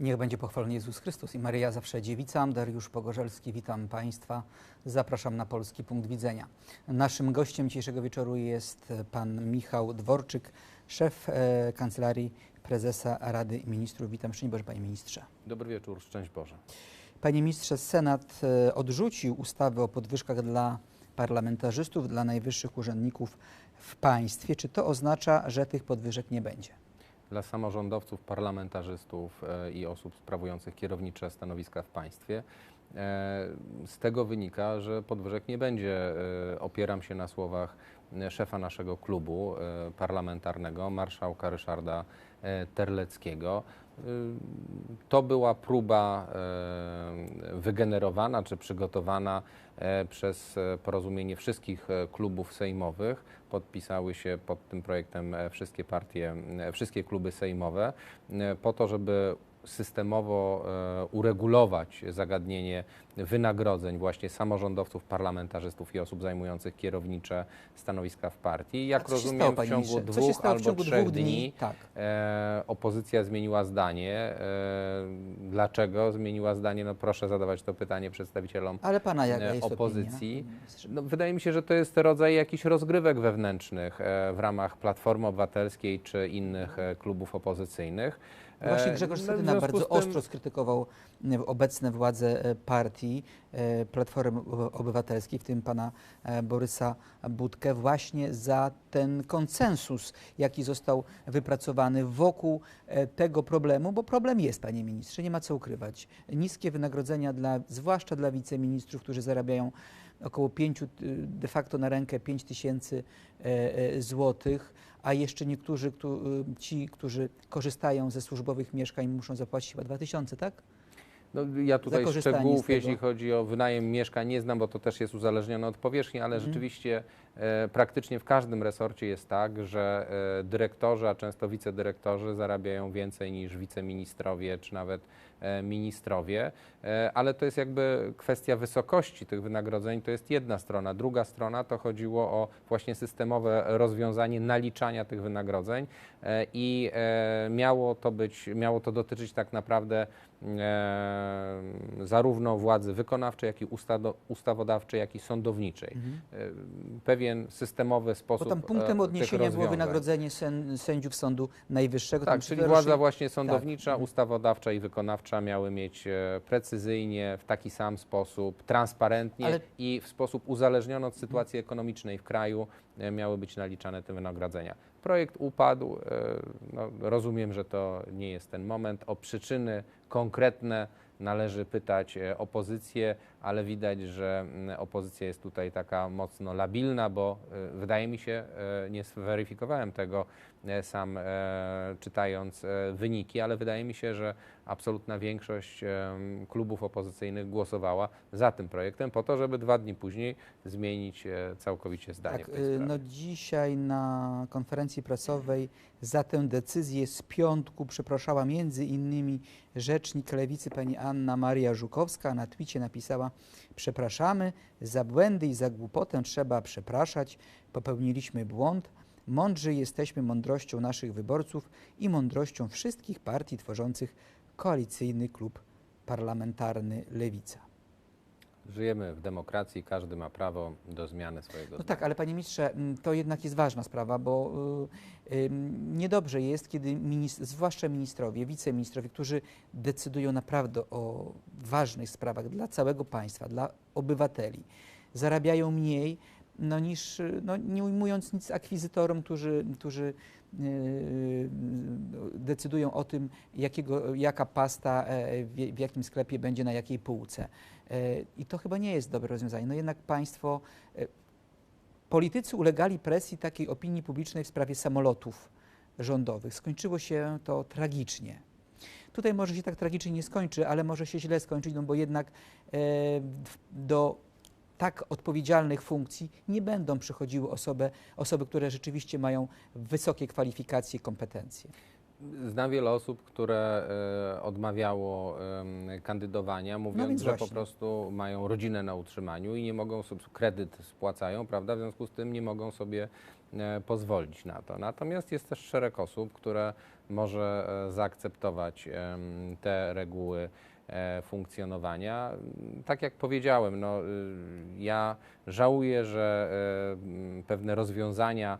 Niech będzie pochwalony Jezus Chrystus i Maryja zawsze dziewica. Dariusz Pogorzelski, witam Państwa. Zapraszam na Polski Punkt Widzenia. Naszym gościem dzisiejszego wieczoru jest pan Michał Dworczyk, szef e, Kancelarii Prezesa Rady Ministrów. Witam szczęść Boże, Panie Ministrze. Dobry wieczór, szczęść Boże. Panie Ministrze, Senat e, odrzucił ustawę o podwyżkach dla parlamentarzystów, dla najwyższych urzędników w państwie. Czy to oznacza, że tych podwyżek nie będzie? Dla samorządowców, parlamentarzystów e, i osób sprawujących kierownicze stanowiska w państwie e, z tego wynika, że podwyżek nie będzie. E, Opieram się na słowach szefa naszego klubu parlamentarnego, marszałka Ryszarda Terleckiego. E, To była próba e, wygenerowana czy przygotowana e, przez porozumienie wszystkich klubów sejmowych. Podpisały się pod tym projektem wszystkie partie, wszystkie kluby sejmowe, po to, żeby systemowo e, uregulować zagadnienie wynagrodzeń właśnie samorządowców, parlamentarzystów i osób zajmujących kierownicze stanowiska w partii. Jak rozumiem, stało, w ciągu dwóch stało w albo ciągu trzech dwóch dni? dni Tak. E, opozycja zmieniła zdanie. E, dlaczego zmieniła zdanie? No proszę zadawać to pytanie przedstawicielom Ale Pana jaka e, jest opozycji. No, wydaje mi się, że to jest rodzaj jakichś rozgrywek wewnętrznych e, w ramach Platformy Obywatelskiej czy innych klubów opozycyjnych. E, Właśnie Grzegorz no, Schetyna bardzo tym- ostro skrytykował obecne władze e, partii e, Platformy Oby- Obywatelskiej, w tym pana e, Borysa Budkę, właśnie za ten konsensus, jaki został wypracowany wokół tego problemu, bo problem jest, panie ministrze, nie ma co ukrywać. Niskie wynagrodzenia, dla, zwłaszcza dla wiceministrów, którzy zarabiają około 5, de facto na rękę 5 tysięcy złotych, a jeszcze niektórzy, któ- ci, którzy korzystają ze służbowych mieszkań, muszą zapłacić chyba 2 tysiące, tak? No, ja tutaj szczegółów, jeśli chodzi o wynajem mieszkań, nie znam, bo to też jest uzależnione od powierzchni, ale Mhm. rzeczywiście praktycznie w każdym resorcie jest tak, że e, dyrektorzy, a często wicedyrektorzy zarabiają więcej niż wiceministrowie czy nawet e, ministrowie, e, ale to jest jakby kwestia wysokości tych wynagrodzeń, to jest jedna strona. Druga strona to chodziło o właśnie systemowe rozwiązanie naliczania tych wynagrodzeń e, i e, miało to być, miało to dotyczyć tak naprawdę e, zarówno władzy wykonawczej, jak i ustawodawczej, jak i sądowniczej. E, Pewien systemowy Bo sposób tam punktem e, tych odniesienia było wynagrodzenie sen, sędziów Sądu Najwyższego. Tak, Tam czyli władza właśnie sądownicza, Mhm. ustawodawcza i wykonawcza miały mieć e, precyzyjnie, w taki sam sposób, transparentnie Ale- i w sposób uzależniony od sytuacji ekonomicznej w kraju e, miały być naliczane te wynagrodzenia. Projekt upadł, no, rozumiem, że to nie jest ten moment. O przyczyny konkretne należy pytać opozycję, ale widać, że mm, opozycja jest tutaj taka mocno labilna, bo e, wydaje mi się, e, nie zweryfikowałem tego e, sam czytając wyniki, ale wydaje mi się, że absolutna większość klubów opozycyjnych głosowała za tym projektem po to, żeby dwa dni później zmienić całkowicie zdanie Tak, no dzisiaj na konferencji prasowej za tę decyzję z piątku przepraszała między innymi rzecznik lewicy pani Anna Maria Żukowska. Na twicie napisała przepraszamy, za błędy i za głupotę trzeba przepraszać, popełniliśmy błąd. Mądrzy jesteśmy mądrością naszych wyborców i mądrością wszystkich partii tworzących koalicyjny klub parlamentarny Lewica. Żyjemy w demokracji, każdy ma prawo do zmiany swojego No zdania. tak, ale panie ministrze, to jednak jest ważna sprawa, bo y, y, niedobrze jest, kiedy zwłaszcza ministrowie, wiceministrowie, którzy decydują naprawdę o ważnych sprawach dla całego państwa, dla obywateli, zarabiają mniej no, niż, y, no, nie ujmując nic akwizytorom, którzy, którzy y, decydują o tym, jakiego, jaka pasta e, w, w jakim sklepie będzie na jakiej półce. E, I to chyba nie jest dobre rozwiązanie. No jednak państwo e, Politycy ulegali presji takiej opinii publicznej w sprawie samolotów rządowych. Skończyło się to tragicznie. Tutaj może się tak tragicznie nie skończy, ale może się źle skończyć, no bo jednak e, do tak odpowiedzialnych funkcji nie będą przychodziły osoby, osoby, które rzeczywiście mają wysokie kwalifikacje i kompetencje. Znam wiele osób, które e, odmawiało kandydowania, mówiąc, więc że po prostu mają rodzinę na utrzymaniu i nie mogą sobie, kredyt spłacają, prawda? W związku z tym nie mogą sobie e, pozwolić na to. Natomiast jest też szereg osób, które może e, zaakceptować te reguły funkcjonowania. Tak jak powiedziałem, no, y, ja żałuję, że pewne rozwiązania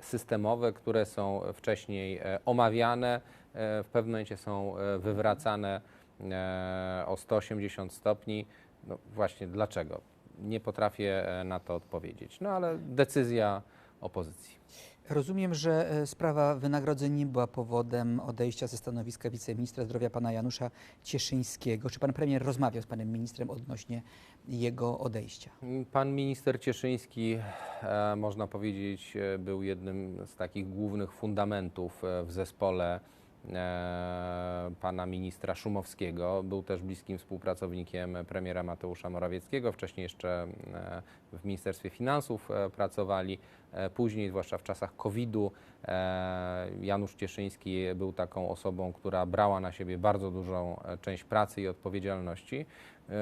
systemowe, które są wcześniej e, omawiane, e, w pewnym momencie są e, wywracane e, o 180 stopni. No właśnie dlaczego? Nie potrafię e, na to odpowiedzieć. No ale decyzja opozycji. Rozumiem, że e, sprawa wynagrodzeń nie była powodem odejścia ze stanowiska wiceministra zdrowia pana Janusza Cieszyńskiego. Czy pan premier rozmawiał z panem ministrem odnośnie jego odejścia? Pan minister Cieszyński, e, można powiedzieć, e, był jednym z takich głównych fundamentów w zespole pana ministra Szumowskiego. Był też bliskim współpracownikiem premiera Mateusza Morawieckiego. Wcześniej jeszcze w Ministerstwie Finansów e, pracowali. E, Później, zwłaszcza w czasach COVID-u, e, Janusz Cieszyński był taką osobą, która brała na siebie bardzo dużą część pracy i odpowiedzialności.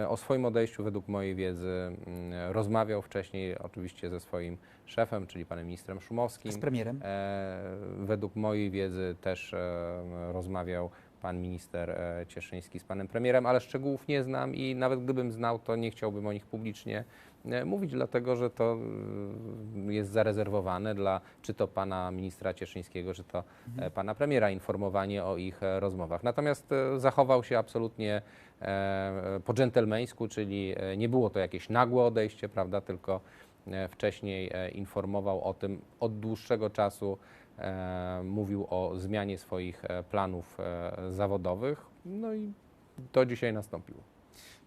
O swoim odejściu, według mojej wiedzy, mm, rozmawiał wcześniej oczywiście ze swoim szefem, czyli panem ministrem Szumowskim. Z premierem? Według mojej wiedzy też rozmawiał pan minister Cieszyński z panem premierem, ale szczegółów nie znam i nawet gdybym znał, to nie chciałbym o nich publicznie mówić, dlatego że to e, jest zarezerwowane dla czy to pana ministra Cieszyńskiego, czy to e, pana premiera informowanie o ich e, rozmowach. Natomiast e, zachował się absolutnie e, po dżentelmeńsku, czyli e, nie było to jakieś nagłe odejście, prawda, tylko e, wcześniej e, informował o tym od dłuższego czasu, e, mówił o zmianie swoich e, planów e, zawodowych, no i to dzisiaj nastąpiło.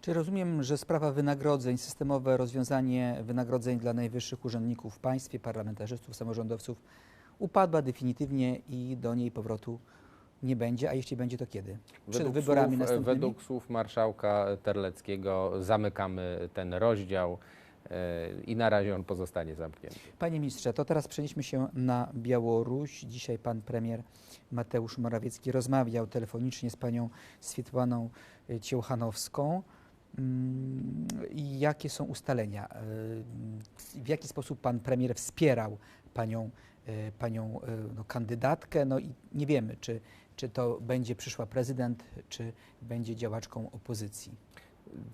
Czy rozumiem, że sprawa wynagrodzeń, systemowe rozwiązanie wynagrodzeń dla najwyższych urzędników w państwie, parlamentarzystów, samorządowców upadła definitywnie i do niej powrotu nie będzie, a jeśli będzie, to kiedy? Przed wyborami słów, e, następnymi? według słów marszałka Terleckiego zamykamy ten rozdział e, i na razie on pozostanie zamknięty. Panie ministrze, to teraz przenieśmy się na Białoruś. Dzisiaj pan premier Mateusz Morawiecki rozmawiał telefonicznie z panią Swietłaną y, Ciełchanowską. Mm, I jakie są ustalenia? Y, W jaki sposób pan premier wspierał panią, y, panią y, no, kandydatkę? No i nie wiemy, czy, czy to będzie przyszła prezydent, czy będzie działaczką opozycji.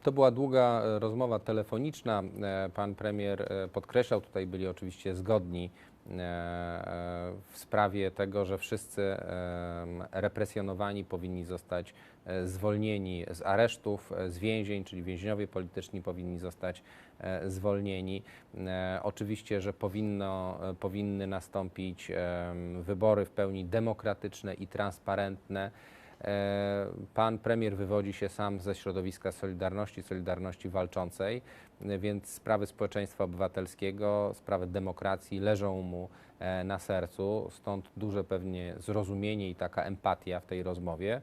To była długa e, rozmowa telefoniczna. E, Pan premier e, podkreślał, tutaj byli oczywiście zgodni e, e, w sprawie tego, że wszyscy em, represjonowani powinni zostać e, zwolnieni z aresztów, e, z więzień, czyli więźniowie polityczni powinni zostać e, zwolnieni. E, Oczywiście, że powinno, e, powinny nastąpić wybory w pełni demokratyczne i transparentne. E, Pan premier wywodzi się sam ze środowiska Solidarności, Solidarności Walczącej, e, więc sprawy społeczeństwa obywatelskiego, sprawy demokracji leżą mu e, na sercu, stąd duże pewnie zrozumienie i taka empatia w tej rozmowie.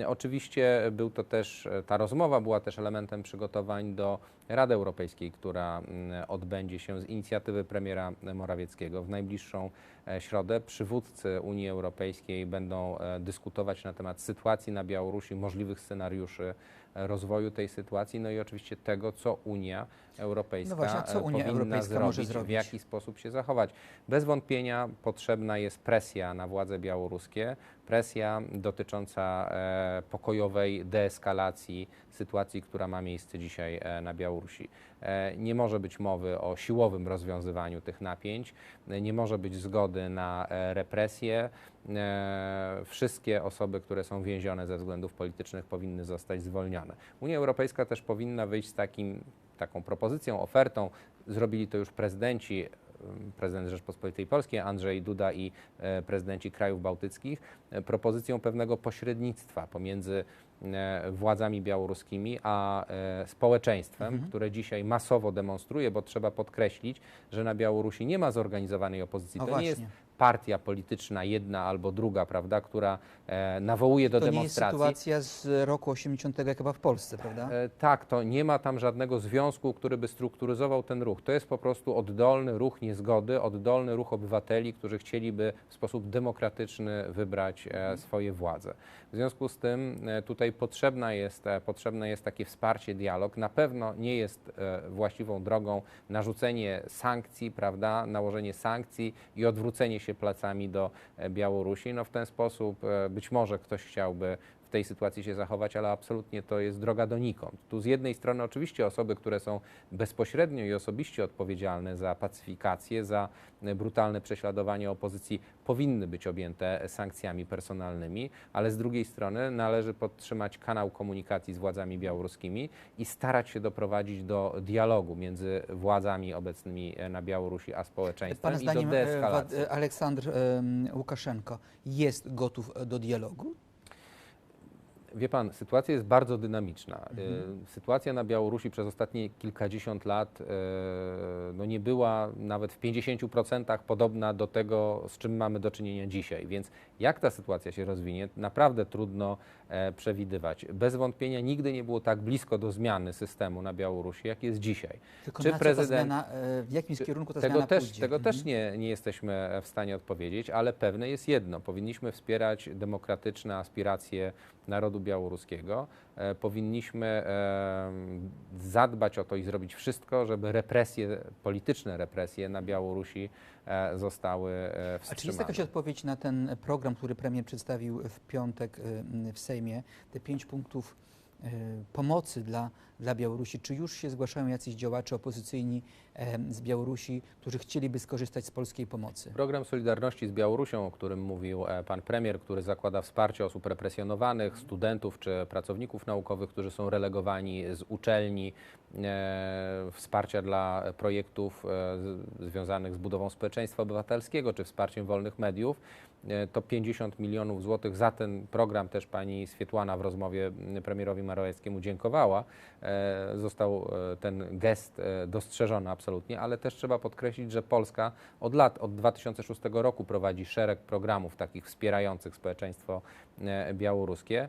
E, Oczywiście był to też, e, ta rozmowa była też elementem przygotowań do Rady Europejskiej, która mm, odbędzie się z inicjatywy premiera Morawieckiego w najbliższą e, środę. Przywódcy Unii Europejskiej będą dyskutować na temat sytuacji na Białorusi, możliwych scenariuszy rozwoju tej sytuacji, no i oczywiście tego, co Unia Europejska No właśnie, co e, Unia powinna Europejska może zrobić, w zrobić? jaki sposób się zachować. Bez wątpienia potrzebna jest presja na władze białoruskie, presja dotycząca e, pokojowej deeskalacji sytuacji, która ma miejsce dzisiaj e, na Białorusi. E, nie może być mowy o siłowym rozwiązywaniu tych napięć, nie może być zgody na represje. Wszystkie osoby, które są więzione ze względów politycznych, powinny zostać zwolnione. Unia Europejska też powinna wyjść z takim, taką propozycją, ofertą. Zrobili to już prezydenci prezydent Rzeczpospolitej Polskiej Andrzej Duda i e, prezydenci krajów bałtyckich e, propozycją pewnego pośrednictwa pomiędzy e, władzami białoruskimi a społeczeństwem, Mhm. które dzisiaj masowo demonstruje, bo trzeba podkreślić, że na Białorusi nie ma zorganizowanej opozycji. O to nie jest partia polityczna, jedna albo druga, prawda, która e, nawołuje do To nie jest demonstracji. sytuacja z roku 80 jak chyba w Polsce, prawda? E, Tak, to nie ma tam żadnego związku, który by strukturyzował ten ruch. To jest po prostu oddolny ruch niezgody, oddolny ruch obywateli, którzy chcieliby w sposób demokratyczny wybrać e, swoje władze. W związku z tym e, tutaj potrzebna jest, e, potrzebne jest takie wsparcie, dialog. Na pewno nie jest e, właściwą drogą narzucenie sankcji, prawda, nałożenie sankcji i odwrócenie się się plecami do e, Białorusi. No w ten sposób e, być może ktoś chciałby w tej sytuacji się zachować, ale absolutnie to jest droga donikąd. Tu z jednej strony oczywiście osoby, które są bezpośrednio i osobiście odpowiedzialne za pacyfikację, za brutalne prześladowanie opozycji, powinny być objęte sankcjami personalnymi, ale z drugiej strony należy podtrzymać kanał komunikacji z władzami białoruskimi i starać się doprowadzić do dialogu między władzami obecnymi na Białorusi a społeczeństwem Pana i do zdaniem e, deeskalacji. Wad- e, Aleksandr Łukaszenko jest gotów do dialogu? Wie pan, sytuacja jest bardzo dynamiczna. Mhm. Y, Sytuacja na Białorusi przez ostatnie kilkadziesiąt lat y, no nie była nawet w 50% podobna do tego, z czym mamy do czynienia dzisiaj. Więc jak ta sytuacja się rozwinie, naprawdę trudno e, przewidywać. Bez wątpienia nigdy nie było tak blisko do zmiany systemu na Białorusi, jak jest dzisiaj. Tylko Czy prezydent- zmiana, e, w jakim kierunku ta Tego zmiana też, pójdzie? tego Mhm. też nie, nie jesteśmy w stanie odpowiedzieć, ale pewne jest jedno. Powinniśmy wspierać demokratyczne aspiracje narodu białoruskiego. E, powinniśmy e, zadbać o to i zrobić wszystko, żeby represje, polityczne represje na Białorusi e, zostały e, A czy jest wstrzymane. jakaś odpowiedź na ten program, który premier przedstawił w piątek y, w Sejmie, te pięć punktów pomocy dla, dla Białorusi? Czy już się zgłaszają jacyś działacze opozycyjni em, z Białorusi, którzy chcieliby skorzystać z polskiej pomocy? Program Solidarności z Białorusią, o którym mówił e, pan premier, który zakłada wsparcie osób represjonowanych, studentów czy pracowników naukowych, którzy są relegowani z uczelni, e, wsparcia dla projektów e, związanych z budową społeczeństwa obywatelskiego czy wsparciem wolnych mediów. E, To 50 milionów złotych za ten program też pani Swietłana w rozmowie m, premierowi Morawieckiemu dziękowała. E, Został e, ten gest dostrzeżony absolutnie, ale też trzeba podkreślić, że Polska od lat, od 2006 roku prowadzi szereg programów takich wspierających społeczeństwo białoruskie.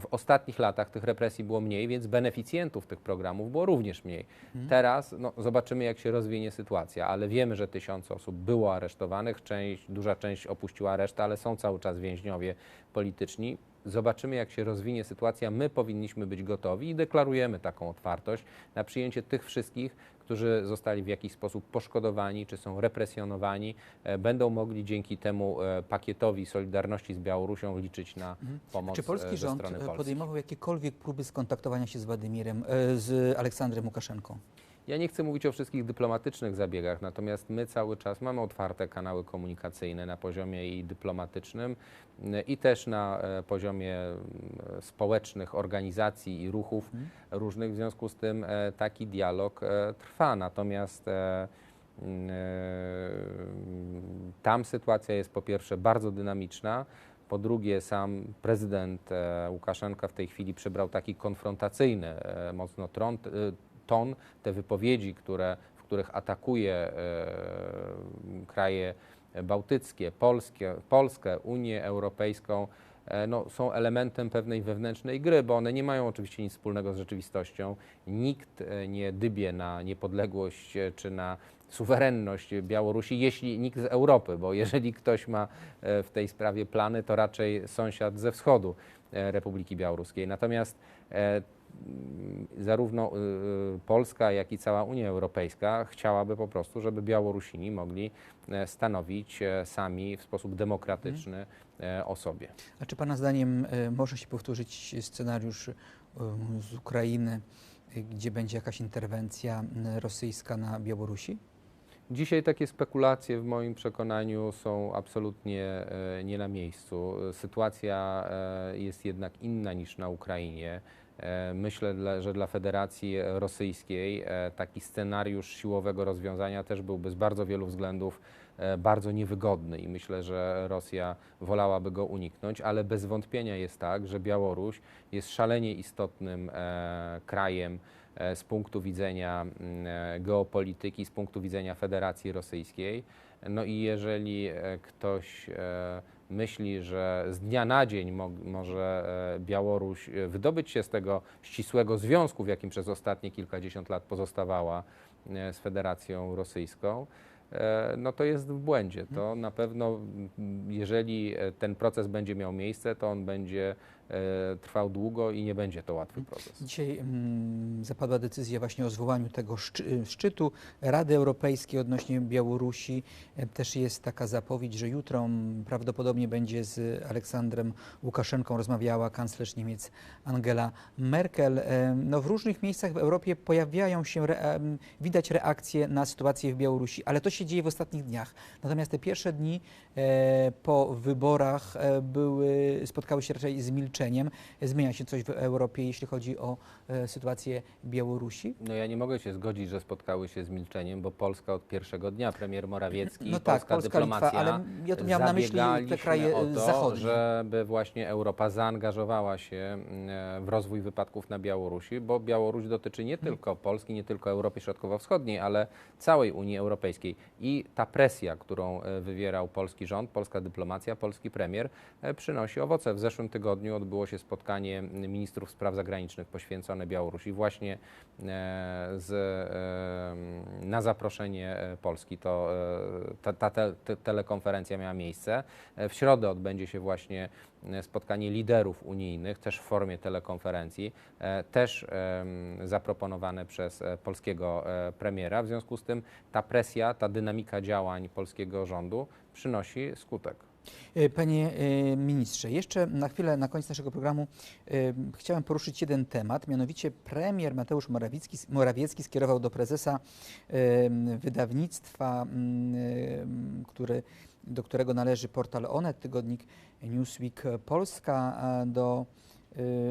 W ostatnich latach tych represji było mniej, więc beneficjentów tych programów było również mniej. Teraz no, zobaczymy, jak się rozwinie sytuacja, ale wiemy, że tysiące osób było aresztowanych, część, duża część opuściła resztę, ale są cały czas więźniowie polityczni. Zobaczymy, jak się rozwinie sytuacja. My powinniśmy być gotowi i deklarujemy taką otwartość na przyjęcie tych wszystkich, którzy zostali w jakiś sposób poszkodowani czy są represjonowani, e, będą mogli dzięki temu e, pakietowi Solidarności z Białorusią liczyć na pomoc Czy polski e, rząd podejmował jakiekolwiek próby skontaktowania się z Władimirem, z Aleksandrem Łukaszenką? Ja nie chcę mówić o wszystkich dyplomatycznych zabiegach, natomiast my cały czas mamy otwarte kanały komunikacyjne na poziomie i dyplomatycznym y, i też na e, poziomie mm, społecznych organizacji i ruchów różnych. W związku z tym e, taki dialog e, trwa. Natomiast mm, tam sytuacja jest po pierwsze bardzo dynamiczna. Po drugie, sam prezydent Łukaszenka w tej chwili przybrał taki konfrontacyjny mocno e, ton. Te wypowiedzi, które, w których atakuje e, kraje bałtyckie, Polskie, Polskę, Unię Europejską, e, no, są elementem pewnej wewnętrznej gry, bo one nie mają oczywiście nic wspólnego z rzeczywistością. Nikt e, nie dybie na niepodległość czy na suwerenność Białorusi, jeśli nikt z Europy, bo jeżeli ktoś ma w tej sprawie plany, to raczej sąsiad ze wschodu Republiki Białoruskiej. Natomiast zarówno y, y, Polska, jak i cała Unia Europejska chciałaby po prostu, żeby Białorusini mogli e, stanowić e, sami w sposób demokratyczny e, o sobie. A czy Pana zdaniem może się powtórzyć scenariusz z Ukrainy, gdzie będzie jakaś interwencja rosyjska na Białorusi? Dzisiaj takie spekulacje w moim przekonaniu są absolutnie nie na miejscu. Sytuacja jest jednak inna niż na Ukrainie. E, Myślę, że dla Federacji Rosyjskiej e, taki scenariusz siłowego rozwiązania też byłby z bardzo wielu względów e, bardzo niewygodny i myślę, że Rosja wolałaby go uniknąć, ale bez wątpienia jest tak, że Białoruś jest szalenie istotnym krajem z punktu widzenia geopolityki, z punktu widzenia Federacji Rosyjskiej. No i jeżeli ktoś myśli, że z dnia na dzień mo może e, Białoruś e, wydobyć się z tego ścisłego związku, w jakim przez ostatnie kilkadziesiąt lat pozostawała e, z Federacją Rosyjską, no to jest w błędzie. To na pewno, jeżeli ten proces będzie miał miejsce, to on będzie trwał długo i nie będzie to łatwy proces. Dzisiaj mm, zapadła decyzja właśnie o zwołaniu tego szczy, szczytu Rady Europejskiej odnośnie Białorusi. E, Też jest taka zapowiedź, że jutro mm, prawdopodobnie będzie z Aleksandrem Łukaszenką rozmawiała kanclerz Niemiec Angela Merkel. E, No, w różnych miejscach w Europie pojawiają się, widać reakcje na sytuację w Białorusi, ale to się dzieje w ostatnich dniach. Natomiast te pierwsze dni e, po wyborach e, były, spotkały się raczej z milczeniem. Zmienia się coś w Europie, jeśli chodzi o e, sytuację Białorusi? No ja nie mogę się zgodzić, że spotkały się z milczeniem, bo Polska od pierwszego dnia, premier Morawiecki No i tak, polska Polska, Litwa, dyplomacja ale ja tu miałam na myśli te kraje o to, zachodnie. żeby właśnie Europa zaangażowała się mm, w rozwój wypadków na Białorusi, bo Białoruś dotyczy nie tylko Polski, nie tylko Europy Środkowo-Wschodniej, ale całej Unii Europejskiej. I ta presja, którą e, wywierał polski rząd, polska dyplomacja, polski premier, e, przynosi owoce. W zeszłym tygodniu odbyło się spotkanie ministrów spraw zagranicznych poświęcone Białorusi właśnie e, z, e, na zaproszenie e, Polski. To, ta, ta te, te, telekonferencja miała miejsce. W środę odbędzie się właśnie spotkanie liderów unijnych, też w formie telekonferencji, też zaproponowane przez polskiego premiera. W związku z tym ta presja, ta dynamika działań polskiego rządu przynosi skutek. E, Panie e, ministrze, jeszcze na chwilę na koniec naszego programu e, chciałem poruszyć jeden temat, mianowicie premier Mateusz Morawiecki, Morawiecki skierował do prezesa wydawnictwa, mm, który, do którego należy portal Onet, tygodnik Newsweek Polska, do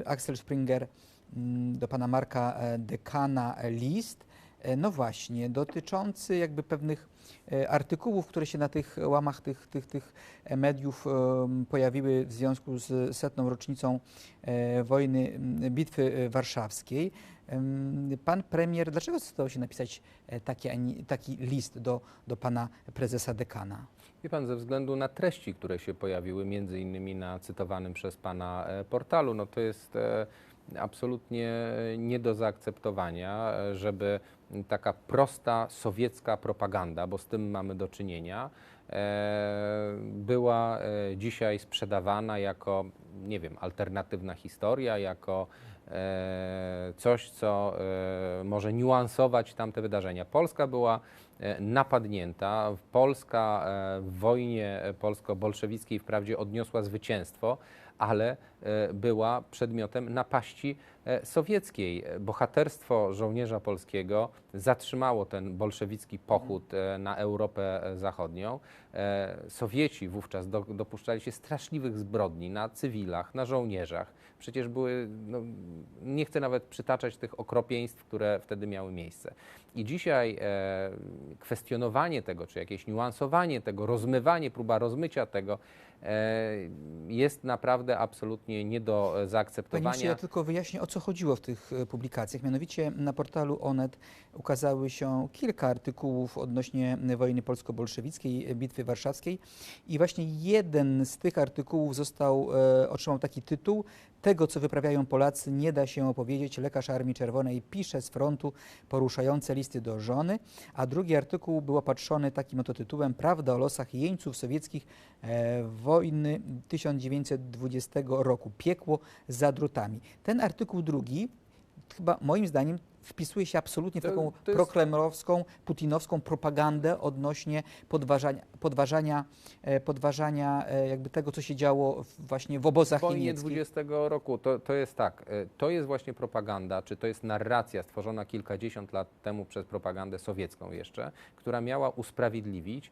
Axel Springer, mm, do pana Marka Dekana list, no właśnie, dotyczący jakby pewnych e, artykułów, które się na tych łamach tych, tych, tych e, mediów pojawiły w związku z setną rocznicą e, wojny, bitwy e, warszawskiej. Pan premier, dlaczego zdecydował się napisać e, taki, taki list do, do pana prezesa dekana? Wie pan, ze względu na treści, które się pojawiły, między innymi na cytowanym przez pana e, portalu, no to jest e, absolutnie nie do zaakceptowania, e, żeby taka prosta sowiecka propaganda, bo z tym mamy do czynienia, e, była e, dzisiaj sprzedawana jako, nie wiem, alternatywna historia, jako e, coś, co może niuansować tamte wydarzenia. Polska była napadnięta, Polska w wojnie polsko-bolszewickiej wprawdzie odniosła zwycięstwo, ale e, była przedmiotem napaści e, sowieckiej. Bohaterstwo żołnierza polskiego zatrzymało ten bolszewicki pochód e, na Europę Zachodnią. Sowieci wówczas do, dopuszczali się straszliwych zbrodni na cywilach, na żołnierzach. Przecież były, no, nie chcę nawet przytaczać tych okropieństw, które wtedy miały miejsce. I dzisiaj kwestionowanie tego, czy jakieś niuansowanie tego, rozmywanie, próba rozmycia tego jest naprawdę absolutnie nie do Panie ministrze, zaakceptowania. ja tylko wyjaśnię, o co chodziło w tych e, publikacjach. Mianowicie na portalu Onet ukazały się kilka artykułów odnośnie wojny polsko-bolszewickiej, e, bitwy warszawskiej i właśnie jeden z tych artykułów został, e, otrzymał taki tytuł Tego, co wyprawiają Polacy, nie da się opowiedzieć. Lekarz Armii Czerwonej pisze z frontu poruszające listy do żony, a drugi artykuł był opatrzony takim oto tytułem Prawda o losach jeńców sowieckich e, wojny 1920 roku. Piekło za drutami. Ten artykuł drugi chyba moim zdaniem wpisuje się absolutnie w taką jest- proklemrowską, putinowską propagandę odnośnie podważania, podważania, e, podważania e, jakby tego, co się działo właśnie w obozach wojnie niemieckich. 20 roku to, to jest tak, e, to jest właśnie propaganda, czy to jest narracja stworzona kilkadziesiąt lat temu przez propagandę sowiecką jeszcze, która miała usprawiedliwić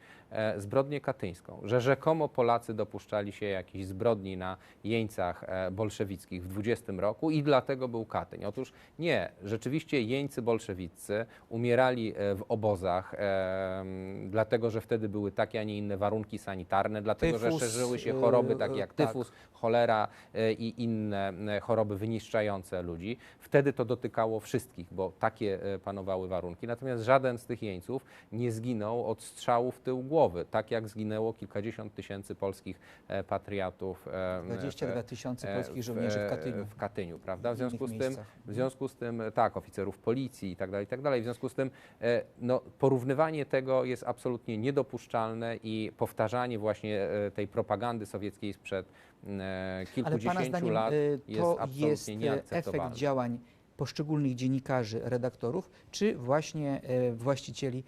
zbrodnię katyńską, że rzekomo Polacy dopuszczali się jakichś zbrodni na jeńcach bolszewickich w 20 roku i dlatego był Katyń. Otóż nie, rzeczywiście jeńcy bolszewicy umierali e, w obozach, e, dlatego że wtedy były takie, a nie inne warunki sanitarne, dlatego Tyfus, że szerzyły się e, choroby takie jak tak. tyfus, cholera e, i inne choroby wyniszczające ludzi. Wtedy to dotykało wszystkich, bo takie panowały warunki. Natomiast żaden z tych jeńców nie zginął od strzału w tył głowy, tak jak zginęło kilkadziesiąt tysięcy polskich patriotów. e, 22 e, tysiące polskich żołnierzy w Katyniu. W Katyniu, prawda? W związku z tym, w związku z tym, tak, oficerów oficerów policji itd., itd. W związku z tym e, no, porównywanie tego jest absolutnie niedopuszczalne i powtarzanie właśnie e, tej propagandy sowieckiej sprzed e, Ale Pana kilkudziesięciu zdaniem lat jest to absolutnie jest nieakceptowalne. efekt działań poszczególnych dziennikarzy, redaktorów, czy właśnie właścicieli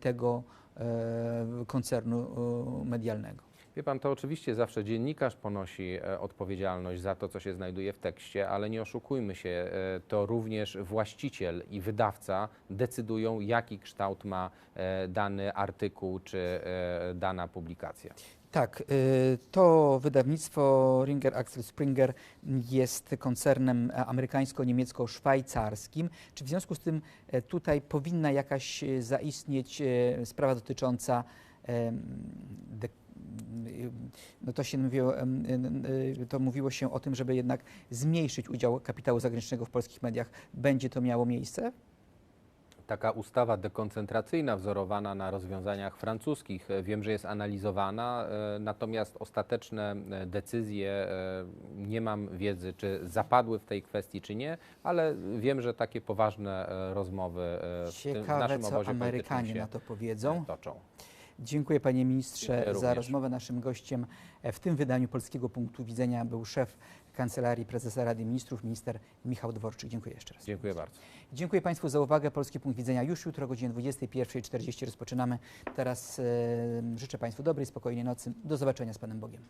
tego koncernu medialnego? Wie pan, to oczywiście zawsze dziennikarz ponosi e, odpowiedzialność za to, co się znajduje w tekście, ale nie oszukujmy się, e, to również właściciel i wydawca decydują, jaki kształt ma e, dany artykuł czy dana publikacja. Tak, to wydawnictwo Ringer Axel Springer jest koncernem amerykańsko-niemiecko-szwajcarskim. Czy w związku z tym tutaj powinna jakaś zaistnieć sprawa dotycząca no to się mówiło, y, y, to mówiło się o tym, żeby jednak zmniejszyć udział kapitału zagranicznego w polskich mediach. Będzie to miało miejsce? Taka ustawa dekoncentracyjna wzorowana na rozwiązaniach francuskich e, wiem, że jest analizowana, e, natomiast ostateczne e, decyzje nie mam wiedzy, czy zapadły w tej kwestii, czy nie, ale wiem, że takie poważne rozmowy w, tym, w Ciekawe, naszym co obozie Amerykanie politycznym się na to powiedzą. toczą. Dziękuję panie ministrze Dziękuję za rozmowę. Naszym gościem w tym wydaniu Polskiego Punktu Widzenia był szef Kancelarii Prezesa Rady Ministrów, minister Michał Dworczyk. Dziękuję jeszcze raz. Dziękuję bardzo. Dziękuję Państwu za uwagę. Polski Punkt Widzenia już jutro o godzinie 21.40 rozpoczynamy. Teraz e, życzę Państwu dobrej, spokojnej nocy. Do zobaczenia z Panem Bogiem.